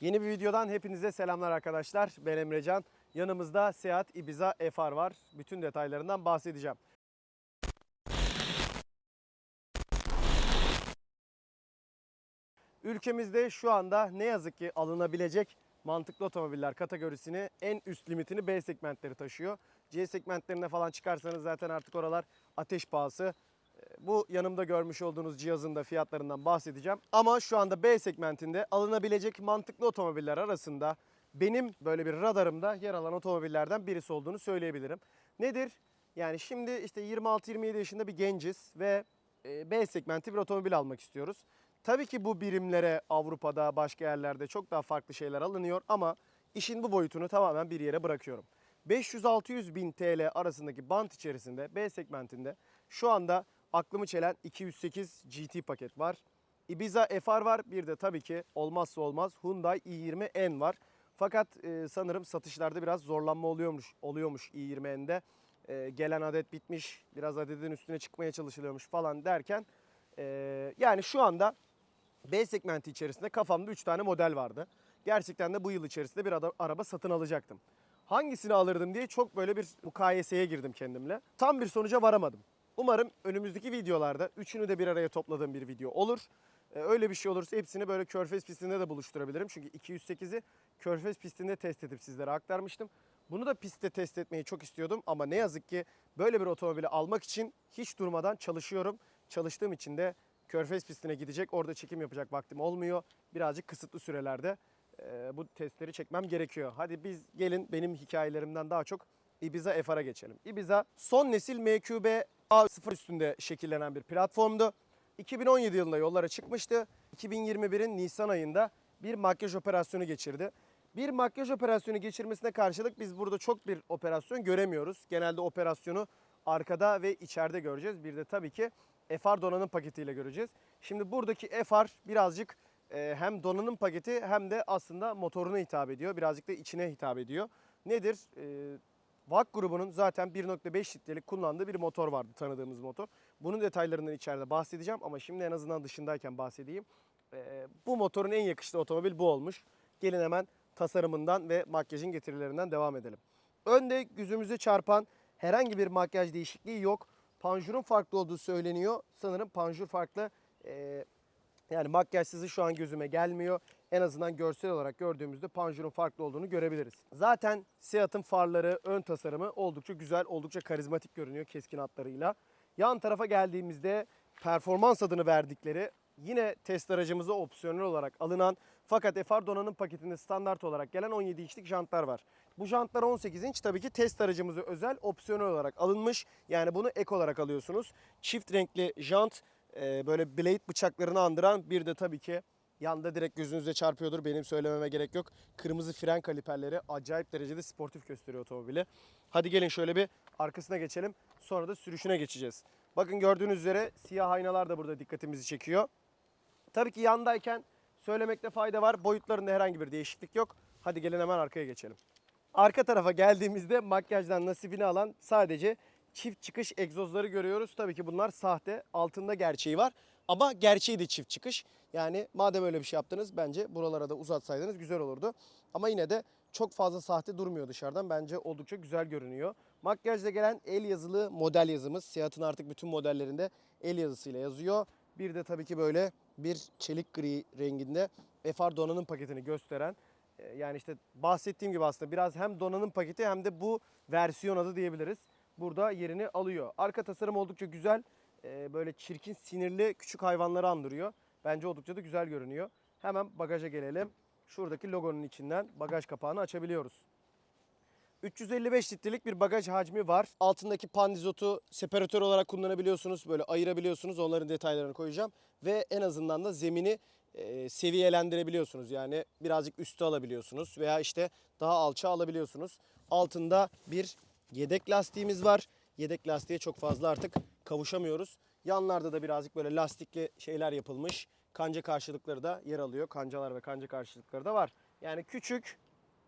Yeni bir videodan hepinize selamlar arkadaşlar. Ben Emrecan. Yanımızda Seat Ibiza FR var. Bütün detaylarından bahsedeceğim. Ülkemizde şu anda ne yazık ki alınabilecek mantıklı otomobiller kategorisini en üst limitini B segmentleri taşıyor. C segmentlerine falan çıkarsanız zaten artık oralar ateş pahası. Bu yanımda görmüş olduğunuz cihazın da fiyatlarından bahsedeceğim. Ama şu anda B segmentinde alınabilecek mantıklı otomobiller arasında benim böyle bir radarımda yer alan otomobillerden birisi olduğunu söyleyebilirim. Nedir? Yani şimdi işte 26-27 yaşında bir genciz ve e, B segmenti bir otomobil almak istiyoruz. Tabii ki bu birimlere Avrupa'da başka yerlerde çok daha farklı şeyler alınıyor ama işin bu boyutunu tamamen bir yere bırakıyorum. 500-600 bin TL arasındaki bant içerisinde B segmentinde şu anda aklımı çelen 208 GT paket var. Ibiza FR var. Bir de tabii ki olmazsa olmaz Hyundai i20N var. Fakat e, sanırım satışlarda biraz zorlanma oluyormuş oluyormuş i20N'de. E, gelen adet bitmiş. Biraz adetin üstüne çıkmaya çalışılıyormuş falan derken e, yani şu anda B segmenti içerisinde kafamda 3 tane model vardı. Gerçekten de bu yıl içerisinde bir araba satın alacaktım. Hangisini alırdım diye çok böyle bir mukayeseye girdim kendimle. Tam bir sonuca varamadım. Umarım önümüzdeki videolarda üçünü de bir araya topladığım bir video olur. Ee, Öyle bir şey olursa hepsini böyle Körfez pistinde de buluşturabilirim. Çünkü 208'i Körfez pistinde test edip sizlere aktarmıştım. Bunu da pistte test etmeyi çok istiyordum ama ne yazık ki böyle bir otomobili almak için hiç durmadan çalışıyorum. Çalıştığım için de Körfez pistine gidecek, orada çekim yapacak vaktim olmuyor. Birazcık kısıtlı sürelerde e, bu testleri çekmem gerekiyor. Hadi biz gelin benim hikayelerimden daha çok Ibiza FR'a geçelim. Ibiza son nesil MQB A0 üstünde şekillenen bir platformdu. 2017 yılında yollara çıkmıştı. 2021'in Nisan ayında bir makyaj operasyonu geçirdi. Bir makyaj operasyonu geçirmesine karşılık biz burada çok bir operasyon göremiyoruz. Genelde operasyonu arkada ve içeride göreceğiz. Bir de tabii ki FR donanım paketiyle göreceğiz. Şimdi buradaki FR birazcık e, hem donanım paketi hem de aslında motoruna hitap ediyor. Birazcık da içine hitap ediyor. Nedir? VAK grubunun zaten 1.5 litrelik kullandığı bir motor vardı tanıdığımız motor. Bunun detaylarından içeride bahsedeceğim ama şimdi en azından dışındayken bahsedeyim. E, bu motorun en yakıştığı otomobil bu olmuş. Gelin hemen tasarımından ve makyajın getirilerinden devam edelim. Önde gözümüze çarpan herhangi bir makyaj değişikliği yok. Panjurun farklı olduğu söyleniyor. Sanırım panjur farklı. Ee, yani makyajsızı şu an gözüme gelmiyor. En azından görsel olarak gördüğümüzde panjurun farklı olduğunu görebiliriz. Zaten Seat'ın farları, ön tasarımı oldukça güzel, oldukça karizmatik görünüyor keskin hatlarıyla. Yan tarafa geldiğimizde performans adını verdikleri yine test aracımıza opsiyonel olarak alınan fakat FR donanım paketinde standart olarak gelen 17 inçlik jantlar var. Bu jantlar 18 inç tabii ki test aracımıza özel opsiyonel olarak alınmış. Yani bunu ek olarak alıyorsunuz. Çift renkli jant böyle blade bıçaklarını andıran bir de tabii ki yanda direkt gözünüze çarpıyordur. Benim söylememe gerek yok. Kırmızı fren kaliperleri acayip derecede sportif gösteriyor otomobili. Hadi gelin şöyle bir arkasına geçelim. Sonra da sürüşüne geçeceğiz. Bakın gördüğünüz üzere siyah aynalar da burada dikkatimizi çekiyor. Tabii ki yandayken söylemekte fayda var. Boyutlarında herhangi bir değişiklik yok. Hadi gelin hemen arkaya geçelim. Arka tarafa geldiğimizde makyajdan nasibini alan sadece çift çıkış egzozları görüyoruz. Tabii ki bunlar sahte. Altında gerçeği var. Ama gerçeği de çift çıkış. Yani madem öyle bir şey yaptınız bence buralara da uzatsaydınız güzel olurdu. Ama yine de çok fazla sahte durmuyor dışarıdan. Bence oldukça güzel görünüyor. Makyajda gelen el yazılı model yazımız. Seat'ın artık bütün modellerinde el yazısıyla yazıyor. Bir de tabii ki böyle bir çelik gri renginde FR donanım paketini gösteren e, yani işte bahsettiğim gibi aslında biraz hem donanım paketi hem de bu versiyon adı diyebiliriz. Burada yerini alıyor. Arka tasarım oldukça güzel. E, Böyle çirkin, sinirli küçük hayvanları andırıyor. Bence oldukça da güzel görünüyor. Hemen bagaja gelelim. Şuradaki logonun içinden bagaj kapağını açabiliyoruz. 355 litrelik bir bagaj hacmi var. Altındaki pandizotu separatör olarak kullanabiliyorsunuz. Böyle ayırabiliyorsunuz. Onların detaylarını koyacağım. Ve en azından da zemini e, seviyelendirebiliyorsunuz. Yani birazcık üstü alabiliyorsunuz veya işte daha alça alabiliyorsunuz. Altında bir yedek lastiğimiz var. Yedek lastiğe çok fazla artık kavuşamıyoruz. Yanlarda da birazcık böyle lastikli şeyler yapılmış. Kanca karşılıkları da yer alıyor. Kancalar ve kanca karşılıkları da var. Yani küçük,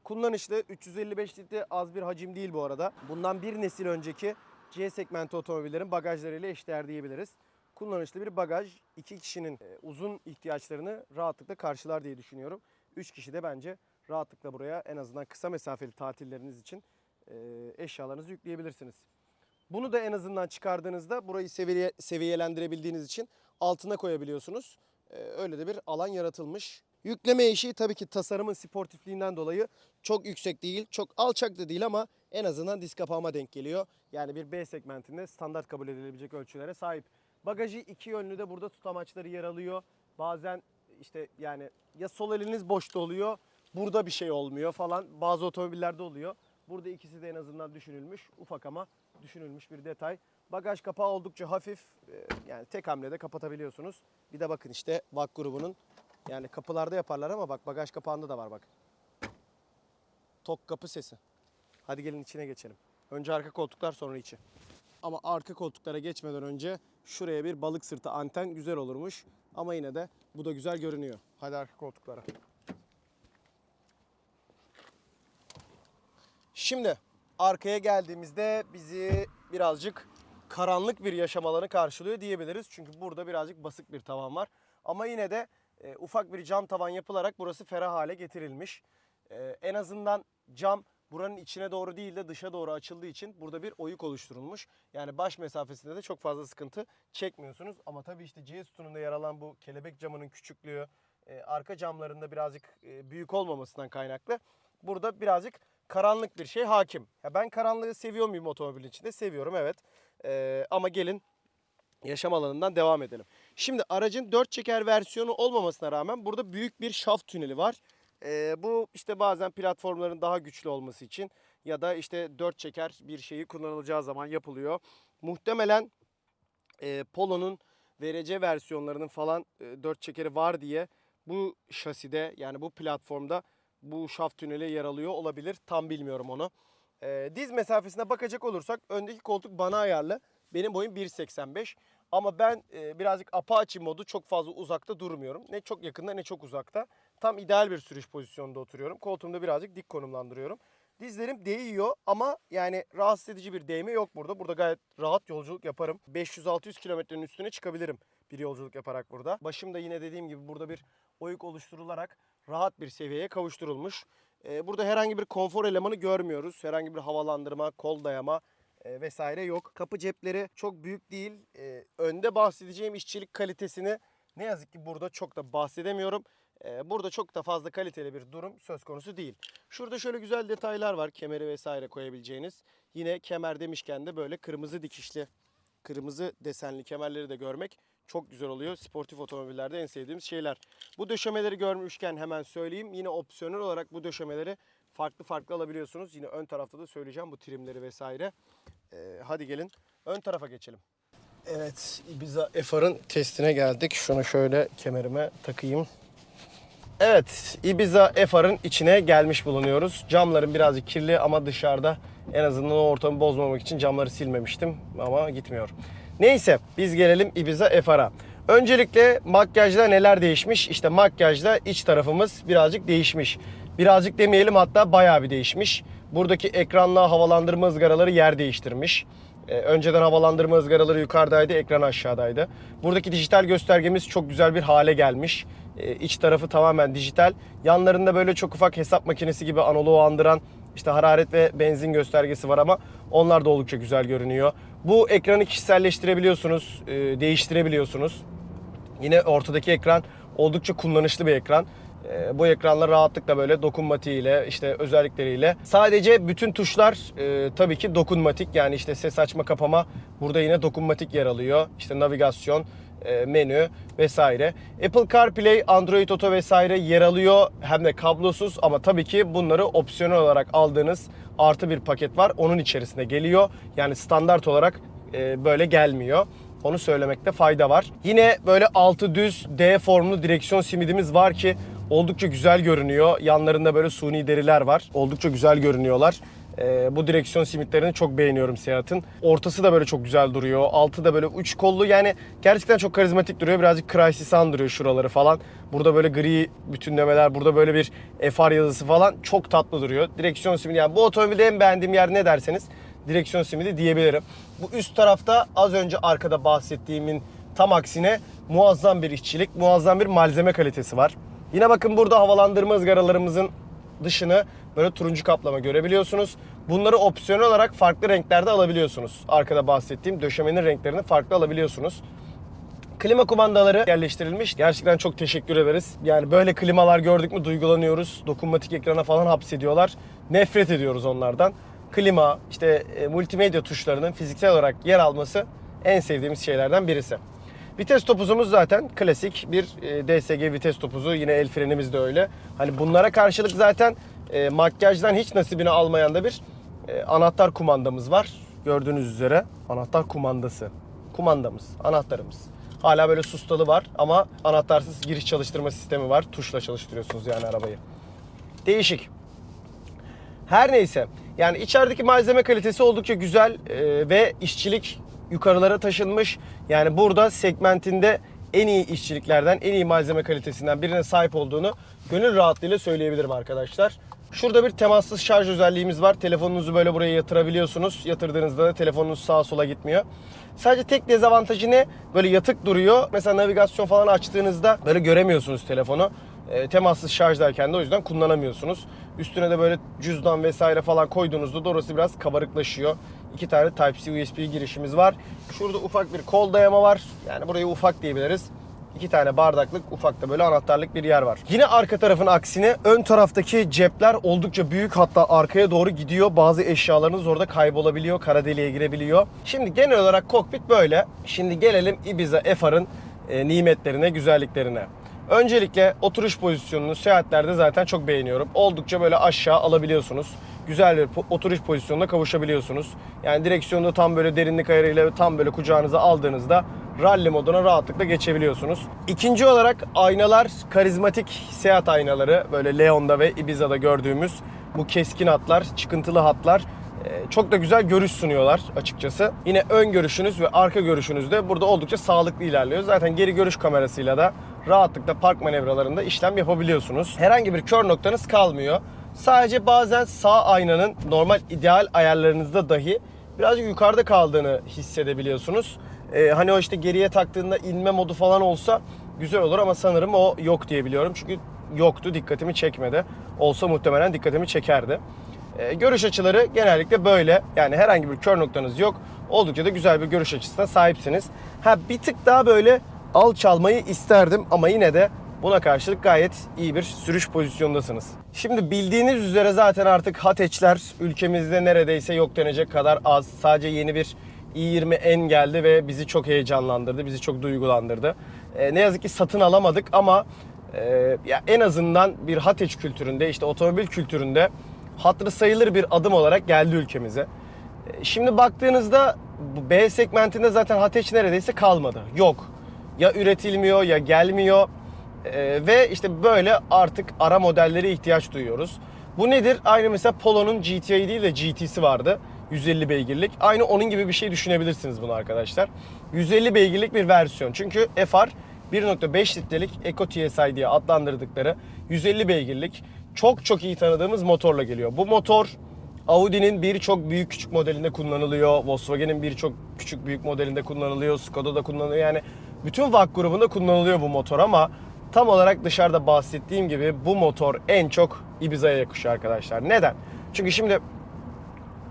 kullanışlı 355 litre az bir hacim değil bu arada. Bundan bir nesil önceki C segmenti otomobillerin bagajlarıyla eşdeğer diyebiliriz. Kullanışlı bir bagaj iki kişinin e, uzun ihtiyaçlarını rahatlıkla karşılar diye düşünüyorum. 3 kişi de bence rahatlıkla buraya en azından kısa mesafeli tatilleriniz için e, eşyalarınızı yükleyebilirsiniz. Bunu da en azından çıkardığınızda burayı seviye, seviyelendirebildiğiniz için altına koyabiliyorsunuz. Ee, öyle de bir alan yaratılmış. Yükleme eşiği tabii ki tasarımın sportifliğinden dolayı çok yüksek değil, çok alçak da değil ama en azından disk kapağıma denk geliyor. Yani bir B segmentinde standart kabul edilebilecek ölçülere sahip. Bagajı iki yönlü de burada tutamaçları yer alıyor. Bazen işte yani ya sol eliniz boşta oluyor, burada bir şey olmuyor falan. Bazı otomobillerde oluyor. Burada ikisi de en azından düşünülmüş. Ufak ama düşünülmüş bir detay. Bagaj kapağı oldukça hafif. Ee, Yani tek hamlede kapatabiliyorsunuz. Bir de bakın işte VAK grubunun yani kapılarda yaparlar ama bak bagaj kapağında da var bak. Tok kapı sesi. Hadi gelin içine geçelim. Önce arka koltuklar sonra içi. Ama arka koltuklara geçmeden önce şuraya bir balık sırtı anten güzel olurmuş. Ama yine de bu da güzel görünüyor. Hadi arka koltuklara. Şimdi arkaya geldiğimizde bizi birazcık karanlık bir yaşam alanı karşılıyor diyebiliriz. Çünkü burada birazcık basık bir tavan var. Ama yine de e, ufak bir cam tavan yapılarak burası ferah hale getirilmiş. E, en azından cam buranın içine doğru değil de dışa doğru açıldığı için burada bir oyuk oluşturulmuş. Yani baş mesafesinde de çok fazla sıkıntı çekmiyorsunuz. Ama tabii işte C sütununda yer alan bu kelebek camının küçüklüğü, e, arka camlarında birazcık e, büyük olmamasından kaynaklı. Burada birazcık karanlık bir şey hakim. Ya ben karanlığı seviyor muyum otomobilin içinde? Seviyorum evet. Ee, ama gelin yaşam alanından devam edelim. Şimdi aracın 4 çeker versiyonu olmamasına rağmen burada büyük bir şaft tüneli var. Ee, bu işte bazen platformların daha güçlü olması için ya da işte 4 çeker bir şeyi kullanılacağı zaman yapılıyor. Muhtemelen e, Polo'nun VRC versiyonlarının falan e, 4 çekeri var diye bu şaside yani bu platformda bu şaft tüneli yer alıyor olabilir. Tam bilmiyorum onu. Ee, diz mesafesine bakacak olursak öndeki koltuk bana ayarlı. Benim boyum 1.85 ama ben e, birazcık Apache modu çok fazla uzakta durmuyorum. Ne çok yakında ne çok uzakta. Tam ideal bir sürüş pozisyonunda oturuyorum. Koltuğumda birazcık dik konumlandırıyorum. Dizlerim değiyor ama yani rahatsız edici bir değme yok burada. Burada gayet rahat yolculuk yaparım. 500-600 kilometrenin üstüne çıkabilirim bir yolculuk yaparak burada. Başımda yine dediğim gibi burada bir oyuk oluşturularak rahat bir seviyeye kavuşturulmuş. Ee, burada herhangi bir konfor elemanı görmüyoruz. Herhangi bir havalandırma, kol dayama e, vesaire yok. Kapı cepleri çok büyük değil. Ee, önde bahsedeceğim işçilik kalitesini ne yazık ki burada çok da bahsedemiyorum. Ee, burada çok da fazla kaliteli bir durum söz konusu değil. Şurada şöyle güzel detaylar var. Kemeri vesaire koyabileceğiniz. Yine kemer demişken de böyle kırmızı dikişli, kırmızı desenli kemerleri de görmek çok güzel oluyor. Sportif otomobillerde en sevdiğimiz şeyler. Bu döşemeleri görmüşken hemen söyleyeyim. Yine opsiyonel olarak bu döşemeleri farklı farklı alabiliyorsunuz. Yine ön tarafta da söyleyeceğim bu trimleri vesaire. Ee, hadi gelin ön tarafa geçelim. Evet Ibiza FR'ın testine geldik. Şunu şöyle kemerime takayım. Evet, Ibiza FR'ın içine gelmiş bulunuyoruz. Camların birazcık kirli ama dışarıda en azından o ortamı bozmamak için camları silmemiştim ama gitmiyor. Neyse biz gelelim Ibiza FR'a. Öncelikle makyajda neler değişmiş? İşte makyajda iç tarafımız birazcık değişmiş. Birazcık demeyelim hatta bayağı bir değişmiş. Buradaki ekranla havalandırma ızgaraları yer değiştirmiş. Ee, önceden havalandırma ızgaraları yukarıdaydı, ekran aşağıdaydı. Buradaki dijital göstergemiz çok güzel bir hale gelmiş. Ee, iç tarafı tamamen dijital. Yanlarında böyle çok ufak hesap makinesi gibi analoğu andıran işte hararet ve benzin göstergesi var ama onlar da oldukça güzel görünüyor. Bu ekranı kişiselleştirebiliyorsunuz, e, değiştirebiliyorsunuz. Yine ortadaki ekran oldukça kullanışlı bir ekran. Ee, bu ekranla rahatlıkla böyle dokunmatiğiyle işte özellikleriyle sadece bütün tuşlar e, tabii ki dokunmatik yani işte ses açma kapama burada yine dokunmatik yer alıyor işte navigasyon e, menü vesaire Apple CarPlay Android Auto vesaire yer alıyor hem de kablosuz ama tabii ki bunları opsiyonel olarak aldığınız artı bir paket var onun içerisinde geliyor yani standart olarak e, böyle gelmiyor. Onu söylemekte fayda var. Yine böyle altı düz D formlu direksiyon simidimiz var ki oldukça güzel görünüyor. Yanlarında böyle suni deriler var. Oldukça güzel görünüyorlar. Ee, bu direksiyon simitlerini çok beğeniyorum Seat'ın. Ortası da böyle çok güzel duruyor. Altı da böyle üç kollu yani gerçekten çok karizmatik duruyor. Birazcık Crysis andırıyor şuraları falan. Burada böyle gri bütünlemeler, burada böyle bir FR yazısı falan çok tatlı duruyor. Direksiyon simidi yani bu otomobilde en beğendiğim yer ne derseniz direksiyon simidi diyebilirim. Bu üst tarafta az önce arkada bahsettiğimin tam aksine muazzam bir işçilik, muazzam bir malzeme kalitesi var. Yine bakın burada havalandırma ızgaralarımızın dışını böyle turuncu kaplama görebiliyorsunuz. Bunları opsiyonel olarak farklı renklerde alabiliyorsunuz. Arkada bahsettiğim döşemenin renklerini farklı alabiliyorsunuz. Klima kumandaları yerleştirilmiş. Gerçekten çok teşekkür ederiz. Yani böyle klimalar gördük mü duygulanıyoruz. Dokunmatik ekrana falan hapsediyorlar. Nefret ediyoruz onlardan. Klima, işte e, multimedya tuşlarının fiziksel olarak yer alması en sevdiğimiz şeylerden birisi. Vites topuzumuz zaten klasik bir e, DSG vites topuzu. Yine el frenimiz de öyle. Hani bunlara karşılık zaten e, makyajdan hiç nasibini almayan da bir e, anahtar kumandamız var. Gördüğünüz üzere anahtar kumandası. Kumandamız, anahtarımız. Hala böyle sustalı var ama anahtarsız giriş çalıştırma sistemi var. Tuşla çalıştırıyorsunuz yani arabayı. Değişik. Her neyse. Yani içerideki malzeme kalitesi oldukça güzel e, ve işçilik yukarılara taşınmış. Yani burada segmentinde en iyi işçiliklerden, en iyi malzeme kalitesinden birine sahip olduğunu gönül rahatlığıyla söyleyebilirim arkadaşlar. Şurada bir temassız şarj özelliğimiz var. Telefonunuzu böyle buraya yatırabiliyorsunuz. Yatırdığınızda da telefonunuz sağa sola gitmiyor. Sadece tek dezavantajı ne? Böyle yatık duruyor. Mesela navigasyon falan açtığınızda böyle göremiyorsunuz telefonu. E, temassız şarjdayken de o yüzden kullanamıyorsunuz. Üstüne de böyle cüzdan vesaire falan koyduğunuzda da orası biraz kabarıklaşıyor. İki tane Type-C USB girişimiz var. Şurada ufak bir kol dayama var. Yani burayı ufak diyebiliriz. İki tane bardaklık ufak da böyle anahtarlık bir yer var. Yine arka tarafın aksine ön taraftaki cepler oldukça büyük hatta arkaya doğru gidiyor. Bazı eşyalarınız orada kaybolabiliyor, kara deliğe girebiliyor. Şimdi genel olarak kokpit böyle. Şimdi gelelim Ibiza FR'ın e, nimetlerine, güzelliklerine. Öncelikle oturuş pozisyonunu seyahatlerde zaten çok beğeniyorum. Oldukça böyle aşağı alabiliyorsunuz. Güzel bir oturuş pozisyonuna kavuşabiliyorsunuz. Yani direksiyonu tam böyle derinlik ayarıyla tam böyle kucağınıza aldığınızda rally moduna rahatlıkla geçebiliyorsunuz. İkinci olarak aynalar karizmatik seyahat aynaları. Böyle Leon'da ve Ibiza'da gördüğümüz bu keskin hatlar, çıkıntılı hatlar ee, çok da güzel görüş sunuyorlar açıkçası. Yine ön görüşünüz ve arka görüşünüz de burada oldukça sağlıklı ilerliyor. Zaten geri görüş kamerasıyla da rahatlıkla park manevralarında işlem yapabiliyorsunuz. Herhangi bir kör noktanız kalmıyor. Sadece bazen sağ aynanın normal ideal ayarlarınızda dahi birazcık yukarıda kaldığını hissedebiliyorsunuz. Ee, hani o işte geriye taktığında inme modu falan olsa güzel olur ama sanırım o yok diye biliyorum. Çünkü yoktu dikkatimi çekmedi. Olsa muhtemelen dikkatimi çekerdi. E, görüş açıları genellikle böyle. Yani herhangi bir kör noktanız yok. Oldukça da güzel bir görüş açısına sahipsiniz. Ha bir tık daha böyle alçalmayı isterdim ama yine de buna karşılık gayet iyi bir sürüş pozisyondasınız. Şimdi bildiğiniz üzere zaten artık Hateçler ülkemizde neredeyse yok denecek kadar az. Sadece yeni bir i20N geldi ve bizi çok heyecanlandırdı, bizi çok duygulandırdı. E, ne yazık ki satın alamadık ama e, ya en azından bir Hateç kültüründe, işte otomobil kültüründe hatırı sayılır bir adım olarak geldi ülkemize. E, Şimdi baktığınızda B segmentinde zaten Hateç neredeyse kalmadı. Yok. Ya üretilmiyor ya gelmiyor. E, ve işte böyle artık ara modellere ihtiyaç duyuyoruz. Bu nedir? Aynı mesela Polo'nun GTI değil de GT'si vardı. 150 beygirlik. Aynı onun gibi bir şey düşünebilirsiniz bunu arkadaşlar. 150 beygirlik bir versiyon. Çünkü FR 1.5 litrelik Eco TSI diye adlandırdıkları 150 beygirlik çok çok iyi tanıdığımız motorla geliyor. Bu motor Audi'nin birçok büyük küçük modelinde kullanılıyor. Volkswagen'in birçok küçük büyük modelinde kullanılıyor. Skoda'da kullanılıyor. Yani bütün VAK grubunda kullanılıyor bu motor ama tam olarak dışarıda bahsettiğim gibi bu motor en çok Ibiza'ya yakışıyor arkadaşlar. Neden? Çünkü şimdi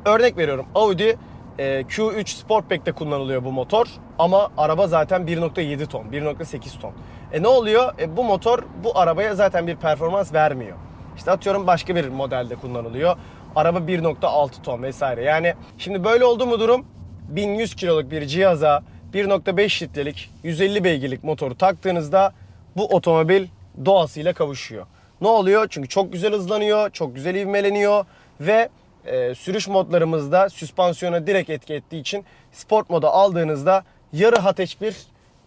örnek veriyorum Audi e, Q3 Sportback'te kullanılıyor bu motor ama araba zaten 1.7 ton, 1.8 ton. E ne oluyor? E, bu motor bu arabaya zaten bir performans vermiyor. İşte atıyorum başka bir modelde kullanılıyor. Araba 1.6 ton vesaire. Yani şimdi böyle oldu mu durum 1100 kiloluk bir cihaza 1.5 litrelik 150 beygirlik motoru taktığınızda bu otomobil doğasıyla kavuşuyor. Ne oluyor? Çünkü çok güzel hızlanıyor, çok güzel ivmeleniyor ve e, sürüş modlarımızda süspansiyona direkt etki ettiği için sport moda aldığınızda yarı hateç bir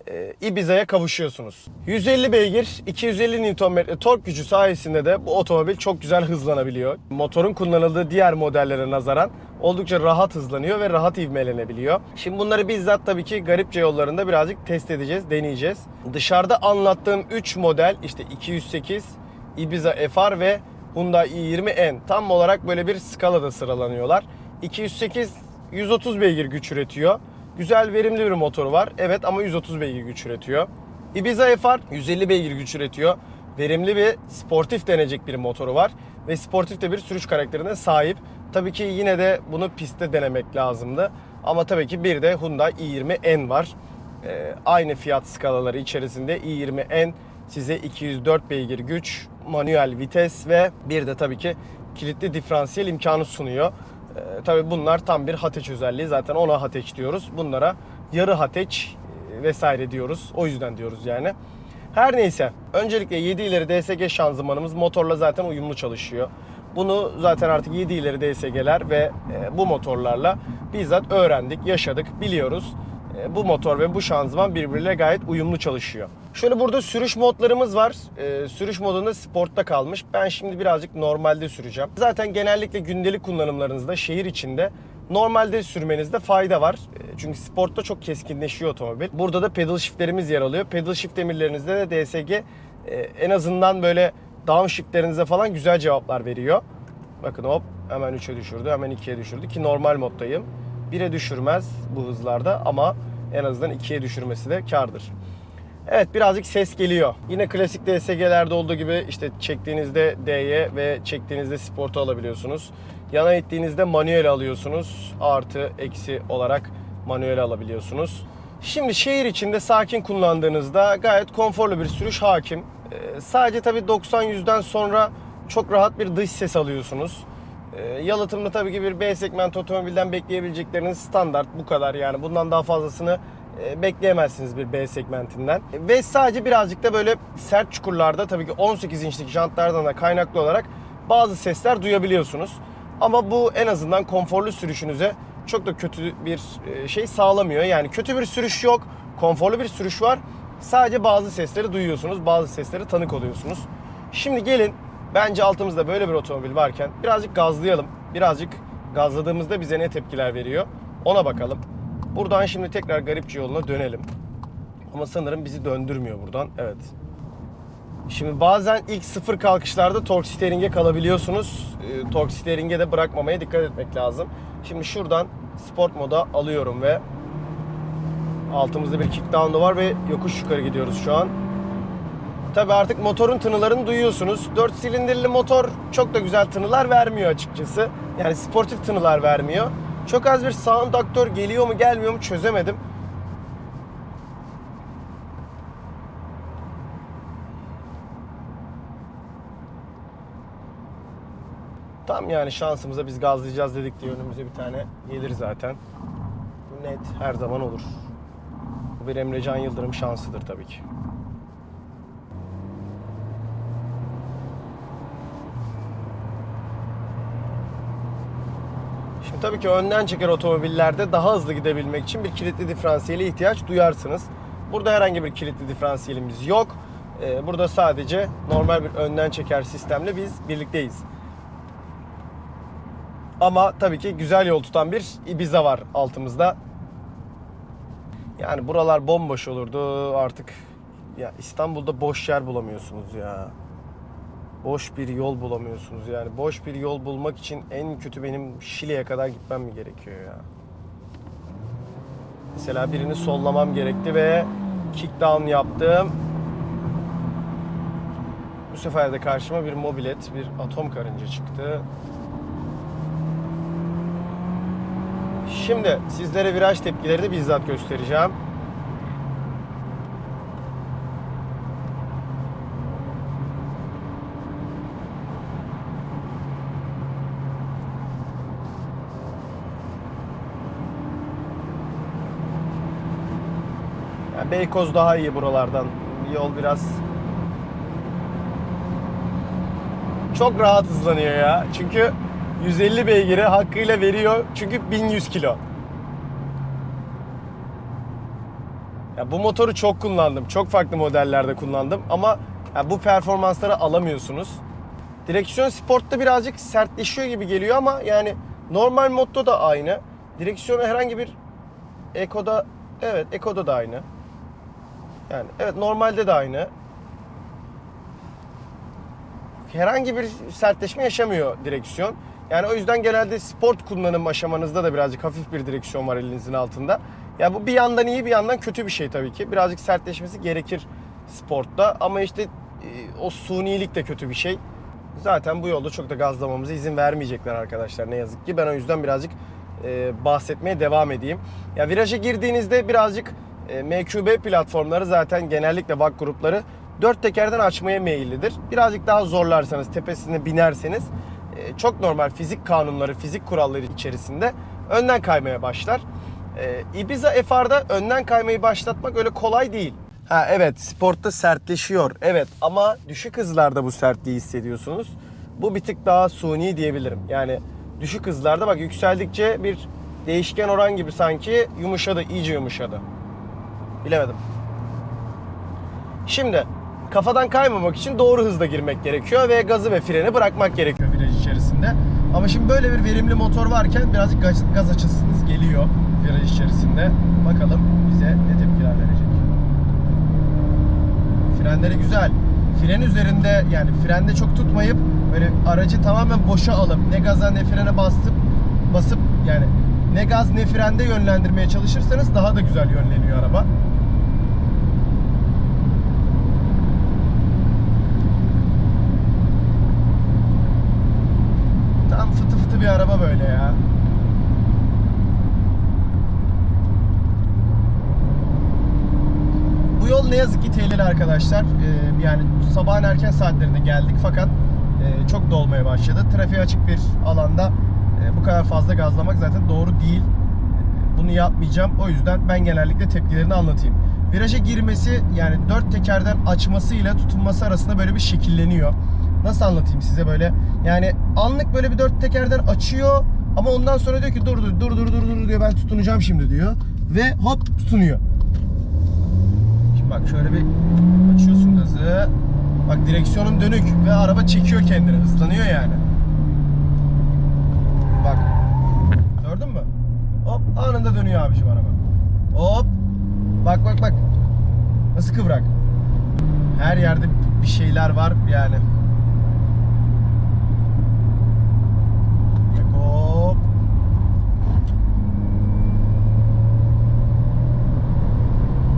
e, Ibiza'ya kavuşuyorsunuz. 150 beygir, 250 Nm tork gücü sayesinde de bu otomobil çok güzel hızlanabiliyor. Motorun kullanıldığı diğer modellere nazaran oldukça rahat hızlanıyor ve rahat ivmelenebiliyor. Şimdi bunları bizzat tabii ki garipçe yollarında birazcık test edeceğiz, deneyeceğiz. Dışarıda anlattığım 3 model işte 208, Ibiza FR ve Hyundai i20N tam olarak böyle bir skalada sıralanıyorlar. 208 130 beygir güç üretiyor. Güzel verimli bir motoru var. Evet ama 130 beygir güç üretiyor. Ibiza FR 150 beygir güç üretiyor. verimli bir sportif denecek bir motoru var. Ve sportif de bir sürüş karakterine sahip. Tabii ki yine de bunu pistte denemek lazımdı. Ama tabii ki bir de Hyundai i20N var. Ee, aynı fiyat skalaları içerisinde i20N size 204 beygir güç, manuel vites ve bir de tabii ki kilitli diferansiyel imkanı sunuyor. Ee, tabii bunlar tam bir hateç özelliği. Zaten ona hateç diyoruz. Bunlara yarı hateç e, vesaire diyoruz. O yüzden diyoruz yani. Her neyse. Öncelikle 7 ileri DSG şanzımanımız motorla zaten uyumlu çalışıyor. Bunu zaten artık 7 ileri DSG'ler ve e, bu motorlarla bizzat öğrendik, yaşadık, biliyoruz. E, bu motor ve bu şanzıman birbiriyle gayet uyumlu çalışıyor. Şöyle burada sürüş modlarımız var. E, sürüş modunda sportta kalmış. Ben şimdi birazcık normalde süreceğim. Zaten genellikle gündelik kullanımlarınızda şehir içinde normalde sürmenizde fayda var. E, Çünkü sportta çok keskinleşiyor otomobil. Burada da pedal shiftlerimiz yer alıyor. Pedal shift emirlerinizde de DSG e, en azından böyle downshiftlerinize falan güzel cevaplar veriyor. Bakın hop hemen 3'e düşürdü, hemen 2'ye düşürdü ki normal moddayım. 1'e düşürmez bu hızlarda ama en azından 2'ye düşürmesi de kardır. Evet birazcık ses geliyor. Yine klasik DSG'lerde olduğu gibi işte çektiğinizde D'ye ve çektiğinizde Sport'u alabiliyorsunuz. Yana ittiğinizde manuel alıyorsunuz. Artı eksi olarak manuel alabiliyorsunuz. Şimdi şehir içinde sakin kullandığınızda gayet konforlu bir sürüş hakim. Ee, sadece tabii 90-100'den sonra çok rahat bir dış ses alıyorsunuz. Yalıtımda tabii ki bir B segment otomobilden bekleyebilecekleriniz standart bu kadar yani bundan daha fazlasını e, bekleyemezsiniz bir B segmentinden. Ve sadece birazcık da böyle sert çukurlarda tabii ki 18 inçlik jantlardan da kaynaklı olarak bazı sesler duyabiliyorsunuz. Ama bu en azından konforlu sürüşünüze çok da kötü bir e, şey sağlamıyor. Yani kötü bir sürüş yok, konforlu bir sürüş var. Sadece bazı sesleri duyuyorsunuz, bazı sesleri tanık oluyorsunuz. Şimdi gelin bence altımızda böyle bir otomobil varken birazcık gazlayalım. Birazcık gazladığımızda bize ne tepkiler veriyor ona bakalım. Buradan şimdi tekrar Garipçi yoluna dönelim. Ama sanırım bizi döndürmüyor buradan. Evet. Şimdi bazen ilk sıfır kalkışlarda torque steering'e kalabiliyorsunuz. E, torque steering'e de bırakmamaya dikkat etmek lazım. Şimdi şuradan sport moda alıyorum ve altımızda bir da var ve yokuş yukarı gidiyoruz şu an. Tabi artık motorun tınılarını duyuyorsunuz. 4 silindirli motor çok da güzel tınılar vermiyor açıkçası. Yani sportif tınılar vermiyor. Çok az bir sound aktör geliyor mu gelmiyor mu çözemedim. Tam yani şansımıza biz gazlayacağız dedik diye önümüze bir tane gelir zaten. Bu net her zaman olur. Bu bir Emrecan Yıldırım şansıdır tabii ki. Tabii ki önden çeker otomobillerde daha hızlı gidebilmek için bir kilitli diferansiyele ihtiyaç duyarsınız. Burada herhangi bir kilitli diferansiyelimiz yok. Ee, Burada sadece normal bir önden çeker sistemle biz birlikteyiz. Ama tabii ki güzel yol tutan bir Ibiza var altımızda. Yani buralar bomboş olurdu artık. Ya İstanbul'da boş yer bulamıyorsunuz ya. Boş bir yol bulamıyorsunuz yani. Boş bir yol bulmak için en kötü benim Şile'ye kadar gitmem mi gerekiyor ya? Mesela birini sollamam gerekti ve kickdown yaptım. Bu sefer de karşıma bir mobilet, bir atom karınca çıktı. Şimdi sizlere viraj tepkileri de bizzat göstereceğim. Beykoz daha iyi buralardan. Yol biraz çok rahat hızlanıyor ya. Çünkü 150 beygiri hakkıyla veriyor. Çünkü 1100 kilo. Ya bu motoru çok kullandım. Çok farklı modellerde kullandım ama ya bu performansları alamıyorsunuz. Direksiyon sportta birazcık sertleşiyor gibi geliyor ama yani normal modda da aynı. Direksiyonu herhangi bir Eko'da evet Eko'da da aynı. Yani evet normalde de aynı. Herhangi bir sertleşme yaşamıyor direksiyon. Yani o yüzden genelde sport kullanım aşamanızda da birazcık hafif bir direksiyon var elinizin altında. Ya bu bir yandan iyi bir yandan kötü bir şey tabii ki. Birazcık sertleşmesi gerekir sportta ama işte o sunilik de kötü bir şey. Zaten bu yolda çok da gazlamamıza izin vermeyecekler arkadaşlar ne yazık ki. Ben o yüzden birazcık e, bahsetmeye devam edeyim. Ya viraja girdiğinizde birazcık e, MQB platformları zaten genellikle VAK grupları dört tekerden açmaya meyillidir. Birazcık daha zorlarsanız, tepesine binerseniz e, çok normal fizik kanunları, fizik kuralları içerisinde önden kaymaya başlar. E, Ibiza FR'da önden kaymayı başlatmak öyle kolay değil. Ha evet sportta sertleşiyor. Evet ama düşük hızlarda bu sertliği hissediyorsunuz. Bu bir tık daha suni diyebilirim. Yani düşük hızlarda bak yükseldikçe bir değişken oran gibi sanki yumuşadı, iyice yumuşadı. Bilemedim. Şimdi kafadan kaymamak için doğru hızda girmek gerekiyor ve gazı ve freni bırakmak gerekiyor viraj içerisinde. Ama şimdi böyle bir verimli motor varken birazcık gaz, gaz açısınız geliyor viraj içerisinde. Bakalım bize ne tepkiler verecek. Frenleri güzel. Fren üzerinde yani frende çok tutmayıp böyle aracı tamamen boşa alıp ne gaza ne frene basıp basıp yani ne gaz ne frende yönlendirmeye çalışırsanız daha da güzel yönleniyor araba. Bir araba böyle ya. Bu yol ne yazık ki tehlikeli arkadaşlar. Ee, yani sabahın erken saatlerinde geldik fakat e, çok dolmaya başladı. Trafiğe açık bir alanda e, bu kadar fazla gazlamak zaten doğru değil. Bunu yapmayacağım. O yüzden ben genellikle tepkilerini anlatayım. Viraja girmesi yani dört tekerden açmasıyla tutunması arasında böyle bir şekilleniyor. Nasıl anlatayım size böyle? Yani anlık böyle bir dört tekerden açıyor ama ondan sonra diyor ki dur dur dur dur dur dur diyor ben tutunacağım şimdi diyor. Ve hop tutunuyor. Şimdi bak şöyle bir açıyorsun gazı. Bak direksiyonun dönük ve araba çekiyor kendini. Hızlanıyor yani. Bak. Gördün mü? Hop anında dönüyor abicim araba. Hop. Bak bak bak. Nasıl kıvrak. Her yerde bir şeyler var yani. Bak hop.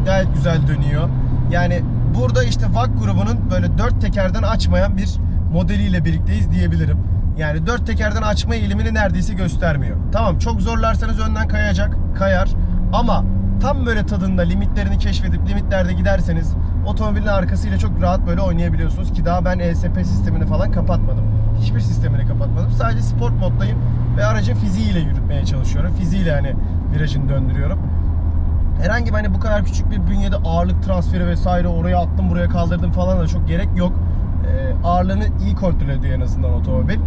gayet güzel dönüyor. Yani burada işte VAK grubunun böyle dört tekerden açmayan bir modeliyle birlikteyiz diyebilirim. Yani dört tekerden açma eğilimini neredeyse göstermiyor. Tamam çok zorlarsanız önden kayacak, kayar. Ama tam böyle tadında limitlerini keşfedip limitlerde giderseniz otomobilin arkasıyla çok rahat böyle oynayabiliyorsunuz ki daha ben ESP sistemini falan kapatmadım. Hiçbir sistemini kapatmadım. Sadece sport moddayım ve aracın fiziğiyle yürütmeye çalışıyorum. Fiziğiyle hani virajını döndürüyorum herhangi bir hani bu kadar küçük bir bünyede ağırlık transferi vesaire oraya attım buraya kaldırdım falan da çok gerek yok. Ee, ağırlığını iyi kontrol ediyor en azından otomobil.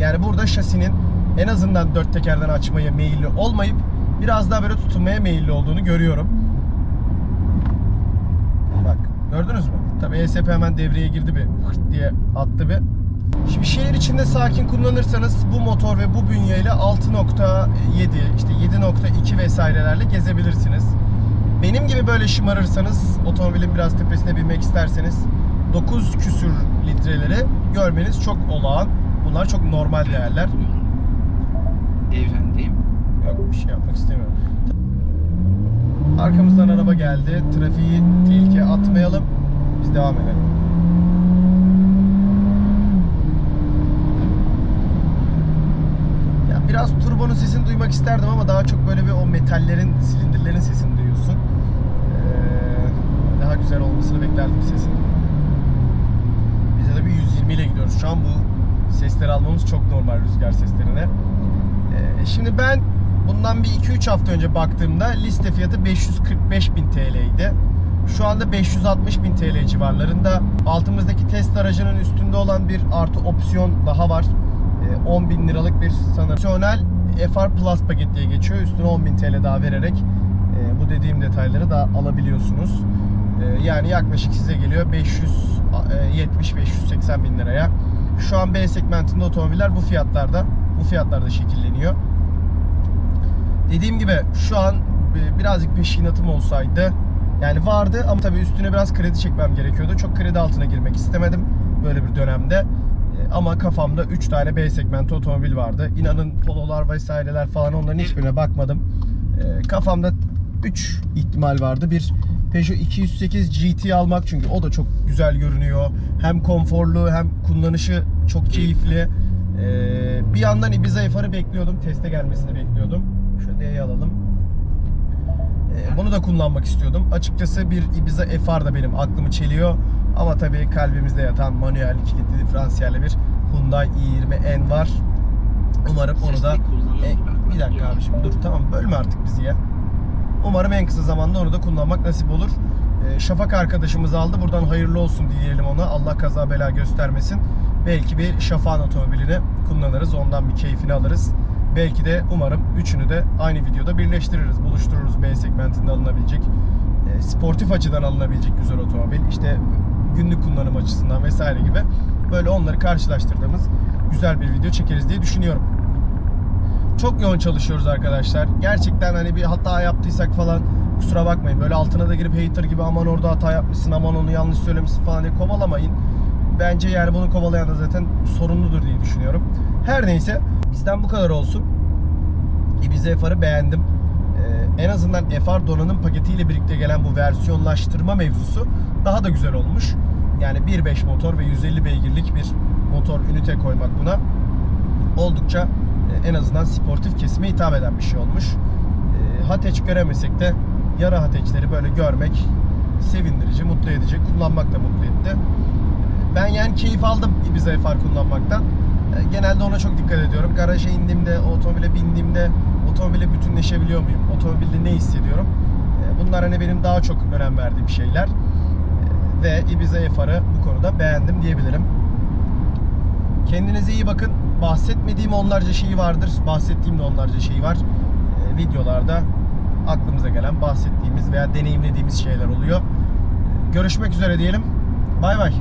Yani burada şasinin en azından dört tekerden açmaya meyilli olmayıp biraz daha böyle tutunmaya meyilli olduğunu görüyorum. Bak gördünüz mü? Tabii ESP hemen devreye girdi bir diye attı bir. Şimdi şehir içinde sakin kullanırsanız bu motor ve bu bünyeyle 6.7 işte 7.2 vesairelerle gezebilirsiniz. Benim gibi böyle şımarırsanız otomobilin biraz tepesine binmek isterseniz 9 küsür litreleri görmeniz çok olağan. Bunlar çok normal değerler. Beyefendiyim. Yok bir şey yapmak istemiyorum. Arkamızdan araba geldi. Trafiği tehlikeye atmayalım. Biz devam edelim. Ya biraz turbonun sesini duymak isterdim ama daha çok böyle bir o metallerin, silindirlerin sesini duyuyorsun. Daha güzel olmasını beklerdim sesin. Biz de bir 120 ile gidiyoruz. Şu an bu sesleri almamız çok normal rüzgar seslerine. Ee, şimdi ben bundan bir 2-3 hafta önce baktığımda liste fiyatı 545 bin TL'ydi. Şu anda 560 bin TL civarlarında. Altımızdaki test aracının üstünde olan bir artı opsiyon daha var. Ee, 10 bin liralık bir sanırım. Opsiyonel FR Plus paket diye geçiyor. Üstüne 10 bin TL daha vererek e, bu dediğim detayları da alabiliyorsunuz. E, yani yaklaşık size geliyor 570-580 bin liraya. Şu an B segmentinde otomobiller bu fiyatlarda bu fiyatlarda şekilleniyor. Dediğim gibi şu an e, birazcık peşinatım olsaydı yani vardı ama tabii üstüne biraz kredi çekmem gerekiyordu. Çok kredi altına girmek istemedim böyle bir dönemde. E, Ama kafamda 3 tane B segmenti otomobil vardı. İnanın pololar vesaireler falan onların hiçbirine bakmadım. E, Kafamda 3 ihtimal vardı. Bir Peugeot 208 GT almak çünkü o da çok güzel görünüyor. Hem konforlu hem kullanışı çok keyifli. Ee, bir yandan Ibiza FR'ı bekliyordum. Teste gelmesini bekliyordum. Şu D'yi alalım. Ee, bunu da kullanmak istiyordum. Açıkçası bir Ibiza FR da benim aklımı çeliyor. Ama tabii kalbimizde yatan manuel kilitli diferansiyerli bir Hyundai i20N var. Umarım onu da... E, bir dakika abiciğim dur tamam bölme artık bizi ya. Umarım en kısa zamanda onu da kullanmak nasip olur. Ee, Şafak arkadaşımız aldı. Buradan hayırlı olsun diyelim ona. Allah kaza bela göstermesin. Belki bir Şafak'ın otomobilini kullanırız. Ondan bir keyfini alırız. Belki de umarım üçünü de aynı videoda birleştiririz. Buluştururuz B segmentinde alınabilecek. e, sportif açıdan alınabilecek güzel otomobil. İşte günlük kullanım açısından vesaire gibi. Böyle onları karşılaştırdığımız güzel bir video çekeriz diye düşünüyorum. Çok yoğun çalışıyoruz arkadaşlar. Gerçekten hani bir hata yaptıysak falan kusura bakmayın. Böyle altına da girip hater gibi aman orada hata yapmışsın aman onu yanlış söylemişsin falan diye kovalamayın. Bence yani bunu kovalayan da zaten sorumludur diye düşünüyorum. Her neyse bizden bu kadar olsun. Ibiza FR'ı beğendim. Ee, en azından FR donanım paketiyle birlikte gelen bu versiyonlaştırma mevzusu daha da güzel olmuş. Yani 1.5 motor ve 150 beygirlik bir motor ünite koymak buna oldukça en azından sportif kesime hitap eden bir şey olmuş. E, Hateç göremesek de yara hateçleri böyle görmek sevindirici, mutlu edici. Kullanmak da mutlu etti. Ben yani keyif aldım Ibiza FR kullanmaktan. E, Genelde ona çok dikkat ediyorum. Garaja indiğimde, otomobile bindiğimde otomobile bütünleşebiliyor muyum? Otomobilde ne hissediyorum? Bunlar hani benim daha çok önem verdiğim şeyler. Ve Ibiza FR'ı bu konuda beğendim diyebilirim. Kendinize iyi bakın. Bahsetmediğim onlarca şeyi vardır. Bahsettiğim de onlarca şeyi var. Ee, videolarda aklımıza gelen bahsettiğimiz veya deneyimlediğimiz şeyler oluyor. Ee, Görüşmek üzere diyelim. Bay bay.